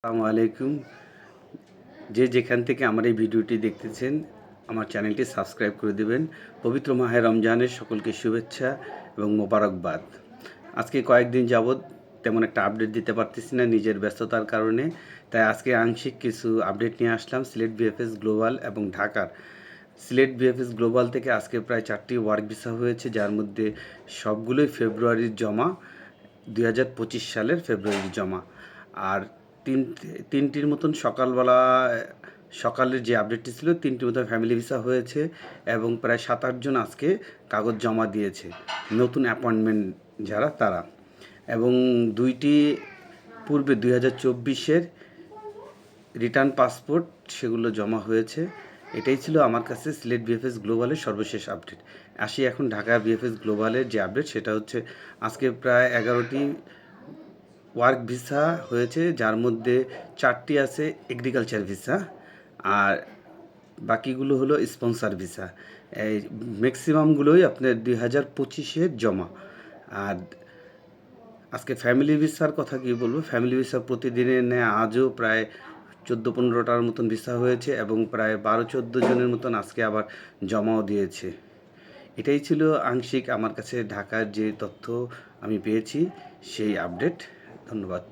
আসসালামু আলাইকুম। যে যেখান থেকে আমার এই ভিডিওটি দেখতেছেন, আমার চ্যানেলটি সাবস্ক্রাইব করে দেবেন। পবিত্র মাহে রমজানের সকলকে শুভেচ্ছা এবং মোবারকবাদ। আজকে কয়েকদিন যাবৎ তেমন একটা আপডেট দিতে পারতেছি না নিজের ব্যস্ততার কারণে। তাই আজকে আংশিক কিছু আপডেট নিয়ে আসলাম সিলেট বিএফএস গ্লোবাল এবং ঢাকার। সিলেট বিএফএস গ্লোবাল থেকে আজকে প্রায় চারটি ওয়ার্ক ভিসা হয়েছে, যার মধ্যে সবগুলোই ফেব্রুয়ারির জমা, দুই হাজার পঁচিশ সালের ফেব্রুয়ারির জমা। আর তিন, তিনটির মতন সকালবেলা, সকালের যে আপডেটটি ছিল, তিনটির মতন ফ্যামিলি ভিসা হয়েছে এবং প্রায় সাত আটজন আজকে কাগজ জমা দিয়েছে, নতুন অ্যাপয়েন্টমেন্ট যারা, তারা। এবং দুইটি পূর্বে দুই হাজার চব্বিশের রিটার্ন পাসপোর্ট সেগুলো জমা হয়েছে। এটাই ছিল আমার কাছে সিলেট বিএফএস গ্লোবালের সর্বশেষ আপডেট আসি এখন ঢাকা বিএফএস গ্লোবালের যে আপডেট সেটা হচ্ছে আজকে প্রায় এগারোটি ওয়ার্ক ভিসা হয়েছে, যার মধ্যে চারটি আছে এগ্রিকালচার ভিসা আর বাকিগুলো হলো স্পন্সার ভিসা এই ম্যাক্সিমামগুলোই আপনার দুই হাজার পঁচিশের জমা। আর আজকে ফ্যামিলি ভিসার কথা কি বলব? ফ্যামিলি ভিসা প্রতিদিনের নেয় আজও প্রায় চোদ্দ পনেরোটার মতন ভিসা হয়েছে এবং প্রায় বারো চোদ্দ জনের মতন আজকে আবার জমাও দিয়েছে। এটাই ছিল আংশিক আমার কাছে ঢাকার যে তথ্য আমি পেয়েছি, সেই আপডেট ধন্যবাদ।